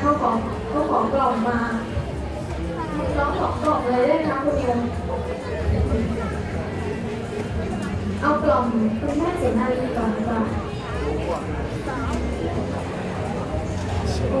เขาของเขาของกล่องมาร้องของกล่องเลยได้คะคุณโยมเอากล่องคุณแม่เสนาลีก่อนกว่าโอ้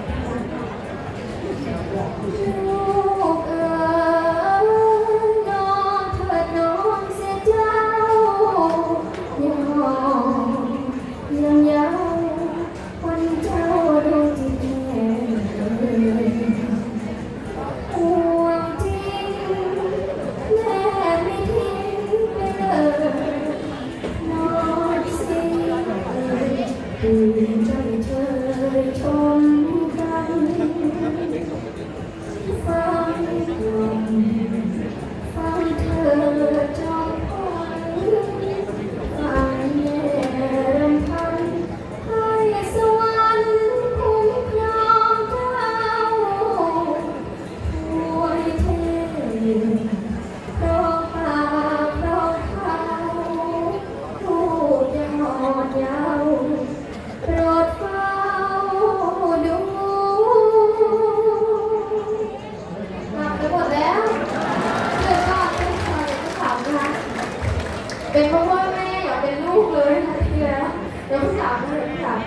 Amen. เป็นเพราะว่าแม่อยากเป็นลูกเลยนะที่แล้วเดี๋ยวพี่สามนเดี๋ยวพี่สาม